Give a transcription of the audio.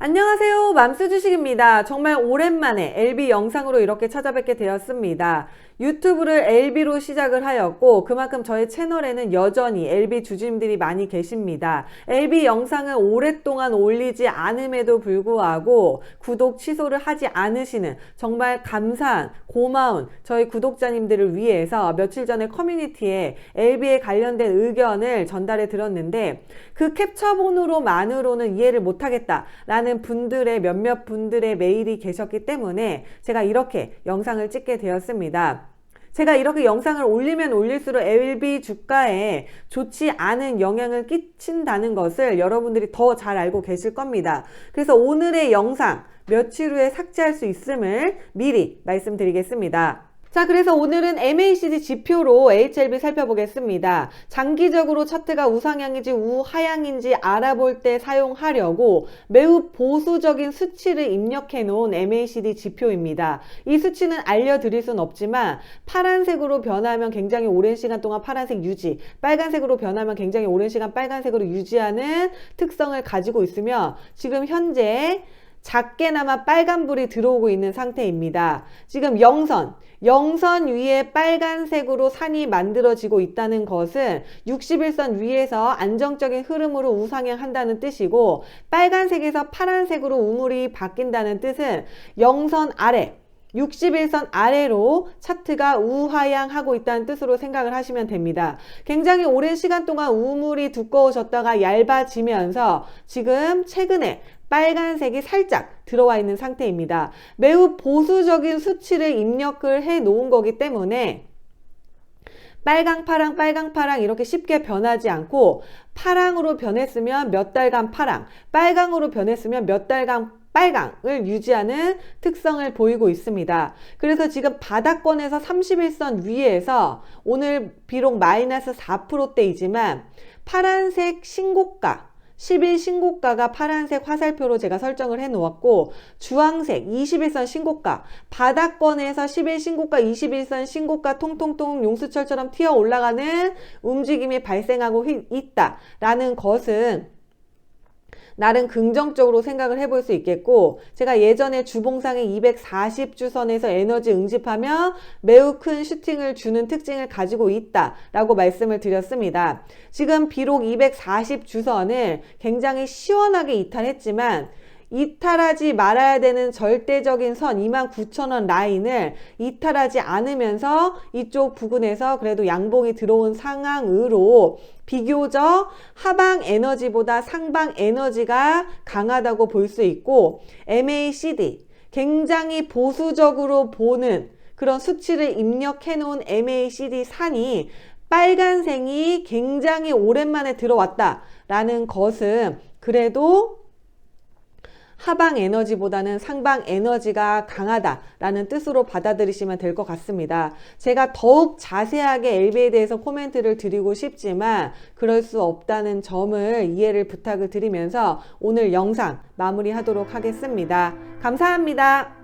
안녕하세요. 맘스 주식입니다. 정말 오랜만에 LB 영상으로 이렇게 찾아뵙게 되었습니다. 유튜브를 LB로 시작을 하였고 그만큼 저의 채널에는 여전히 LB 주주님들이 많이 계십니다. LB 영상을 오랫동안 올리지 않음에도 불구하고 구독 취소를 하지 않으시는 정말 감사한 고마운 저희 구독자님들을 위해서 며칠 전에 커뮤니티에 LB에 관련된 의견을 전달해 드렸는데 그 캡처본으로만으로는 이해를 못하겠다라는 분들의 몇몇 분들의 메일이 계셨기 때문에 제가 이렇게 영상을 찍게 되었습니다. 제가 이렇게 영상을 올리면 올릴수록 LB 주가에 좋지 않은 영향을 끼친다는 것을 여러분들이 더 잘 알고 계실 겁니다. 그래서 오늘의 영상 며칠 후에 삭제할 수 있음을 미리 말씀드리겠습니다. 자, 그래서 오늘은 MACD 지표로 HLB 살펴보겠습니다. 장기적으로 차트가 우상향인지 우하향인지 알아볼 때 사용하려고 매우 보수적인 수치를 입력해 놓은 MACD 지표입니다. 이 수치는 알려드릴 순 없지만 파란색으로 변하면 굉장히 오랜 시간 동안 파란색 유지, 빨간색으로 변하면 굉장히 오랜 시간 빨간색으로 유지하는 특성을 가지고 있으며 지금 현재 작게나마 빨간불이 들어오고 있는 상태입니다. 지금 영선, 영선 위에 빨간색으로 산이 만들어지고 있다는 것은 61선 위에서 안정적인 흐름으로 우상향한다는 뜻이고 빨간색에서 파란색으로 우물이 바뀐다는 뜻은 영선 아래 61선 아래로 차트가 우하향하고 있다는 뜻으로 생각을 하시면 됩니다. 굉장히 오랜 시간 동안 우물이 두꺼워졌다가 얇아지면서 지금 최근에 빨간색이 살짝 들어와 있는 상태입니다. 매우 보수적인 수치를 입력을 해 놓은 거기 때문에 빨강, 파랑, 빨강, 파랑 이렇게 쉽게 변하지 않고 파랑으로 변했으면 몇 달간 파랑, 빨강으로 변했으면 몇 달간 빨강을 유지하는 특성을 보이고 있습니다. 그래서 지금 바닥권에서 31선 위에서 오늘 비록 마이너스 4%대이지만 파란색 신고가 10일 신고가가 파란색 화살표로 제가 설정을 해 놓았고 주황색 21선 신고가 바닥권에서 10일 신고가 21선 신고가 통통통 용수철처럼 튀어 올라가는 움직임이 발생하고 있다 라는 것은 나름 긍정적으로 생각을 해볼 수 있겠고 제가 예전에 주봉상의 240주선에서 에너지 응집하며 매우 큰 슈팅을 주는 특징을 가지고 있다라고 말씀을 드렸습니다. 지금 비록 240주선을 굉장히 시원하게 이탈했지만 이탈하지 말아야 되는 절대적인 선 29,000원 라인을 이탈하지 않으면서 이쪽 부근에서 그래도 양봉이 들어온 상황으로 비교적 하방 에너지보다 상방 에너지가 강하다고 볼 수 있고 MACD 굉장히 보수적으로 보는 그런 수치를 입력해 놓은 MACD 산이 빨간색이 굉장히 오랜만에 들어왔다라는 것은 그래도 하방 에너지보다는 상방 에너지가 강하다라는 뜻으로 받아들이시면 될 것 같습니다. 제가 더욱 자세하게 LB에 대해서 코멘트를 드리고 싶지만 그럴 수 없다는 점을 이해를 부탁을 드리면서 오늘 영상 마무리하도록 하겠습니다. 감사합니다.